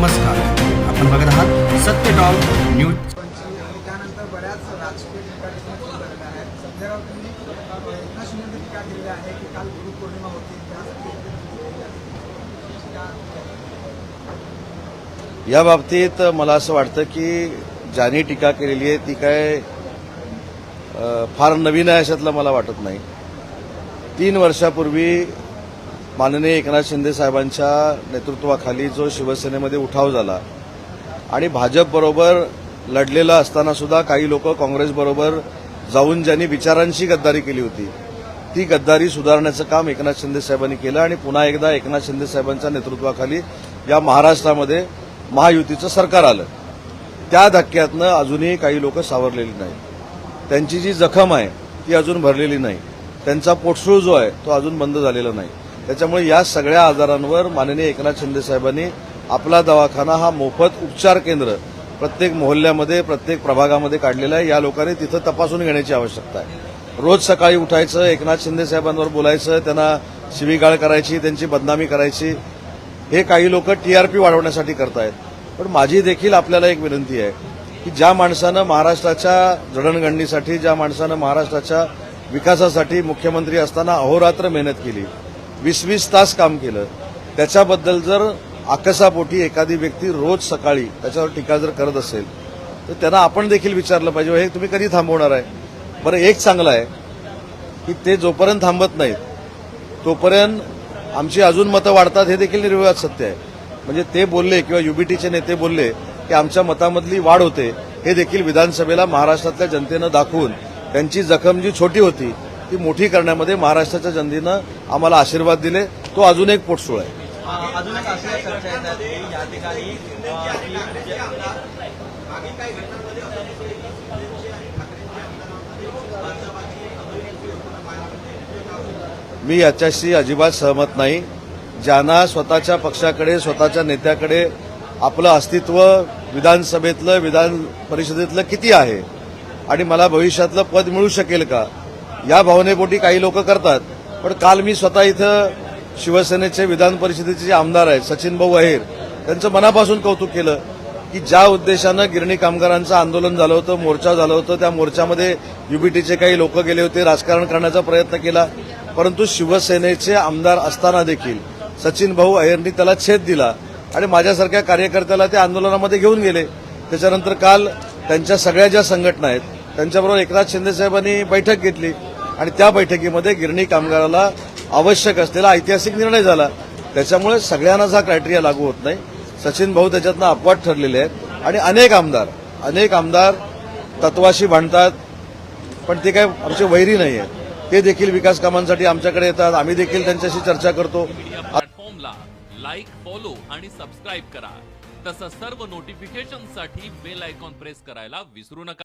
नमस्कार. आपण बघत आहात सत्य टॉक न्यूज. त्यानंतर बऱ्याच राजकीय आहे की काल गुरुपौर्णिमा होती. या बाबतीत मला असं वाटतं की ज्यांनी टीका केलेली आहे ती काय फार नवीन आहे अशातलं मला वाटत नाही. तीन वर्षापूर्वी माननीय एकनाथ शिंदे साहेबांच्या नेतृत्वाखाली जो शिवसेनेमध्ये उठाव झाला आणि भाजपबरोबर लढलेला असताना सुद्धा काही लोक काँग्रेसबरोबर जाऊन ज्यांनी विचारांची गद्दारी केली होती ती गद्दारी सुधारण्याचं काम एकनाथ शिंदे साहेबांनी केलं आणि पुन्हा एकदा एकनाथ शिंदे साहेबांच्या नेतृत्वाखाली या महाराष्ट्रामध्ये महायुतीचं सरकार आलं. त्या धक्क्यातनं अजूनही काही लोक सावरलेली नाही त्यांची जी जखम आहे ती अजून भरलेली नाही. त्यांचा पोटसूळ जो आहे तो अजून बंद झालेला नाही. त्याच्यामुळे या सगळ्या आजारांवर माननीय एकनाथ शिंदे साहेबांनी आपला दवाखाना हा मोफत उपचार केंद्र प्रत्येक मोहल्ल्यामध्ये प्रत्येक प्रभागामध्ये काढलेला आहे. या लोकांनी तिथं तपासून घेण्याची आवश्यकता आहे. रोज सकाळी उठायचं एकनाथ शिंदे साहेबांवर बोलायचं त्यांना शिवीगाळ करायची त्यांची बदनामी करायची हे काही लोक टीआरपी वाढवण्यासाठी करतायत. पण माझी देखील आपल्याला एक विनंती आहे की ज्या माणसानं महाराष्ट्राच्या जडणघडणीसाठी ज्या माणसानं महाराष्ट्राच्या विकासासाठी मुख्यमंत्री असताना अहोरात्र मेहनत केली वीस वीस तास काम केलं. त्याच्याबद्दल जर आकसापोटी एखादी व्यक्ती रोज सकाळी त्याच्यावर टीका जर करत असेल तर त्यांना आपण देखील विचारलं पाहिजे हे तुम्ही कधी थांबवणार आहे? बरं एक चांगलं आहे की ते जोपर्यंत थांबत नाहीत तोपर्यंत आमची अजून मतं वाढतात हे देखील निर्विवाद सत्य आहे. म्हणजे ते बोलले किंवा युबीटीचे नेते बोलले की आमच्या मतामधली वाढ होते हे देखील विधानसभेला महाराष्ट्रातल्या जनतेनं दाखवून त्यांची जखम जी छोटी होती ती मोठी करण्यामध्ये महाराष्ट्राच्या जनतेनं आम्हाला आशीर्वाद दिले. तो अजून एक पोटसूळ आहे. अजून एक अशी चर्चा येतात की या ठिकाणी अ, की जे मी याच्याशी अजिबात सहमत नाही. ज्यांना स्वतःच्या पक्षाकडे स्वतःच्या नेत्याकडे आपलं अस्तित्व विधानसभेतलं विधान परिषदेतलं किती आहे? आणि मला भविष्यातलं पद मिळू शकेल का? या भावनेपोटी काही लोक करतात पण काल मी स्वतः इथं शिवसेनेचे विधान परिषदेचे जे आमदार आहेत सचिन भाऊ अहिर त्यांचं मनापासून कौतुक केलं की ज्या उद्देशानं गिरणी कामगारांचं आंदोलन झालं होतं मोर्चा झालं होतं त्या मोर्चामध्ये युबीटीचे काही लोक गेले होते राजकारण करण्याचा प्रयत्न केला. परंतु शिवसेनेचे आमदार असताना देखील सचिन भाऊ अहिरनी त्याला छेद दिला आणि माझ्यासारख्या कार्यकर्त्याला ते आंदोलनामध्ये घेऊन गेले. त्याच्यानंतर काल त्यांच्या सगळ्या ज्या संघटना आहेत त्यांच्याबरोबर एकनाथ शिंदे साहेबांनी बैठक घेतली. आणि त्या बैठकीमध्ये गिरणी कामगाराला आवश्यक असलेला ऐतिहासिक निर्णय झाला. त्याच्यामुळे सगळ्यांनाच हा क्रायटेरिया लागू होत नाही. सचिन भाऊ त्याच्यातनं अपवाद ठरलेले आहेत. आणि अनेक आमदार अनेक आमदार तत्वाशी भांडतात पण ते काय आमचे वैरी नाही आहेत. ते देखील विकास कामांसाठी आमच्याकडे येतात. आम्ही देखील त्यांच्याशी चर्चा करतो. प्लॅटफॉर्मला लाईक फॉलो आणि सबस्क्राईब करा. तसंच सर्व नोटिफिकेशनसाठी बेल आयकॉन प्रेस करायला विसरू नका.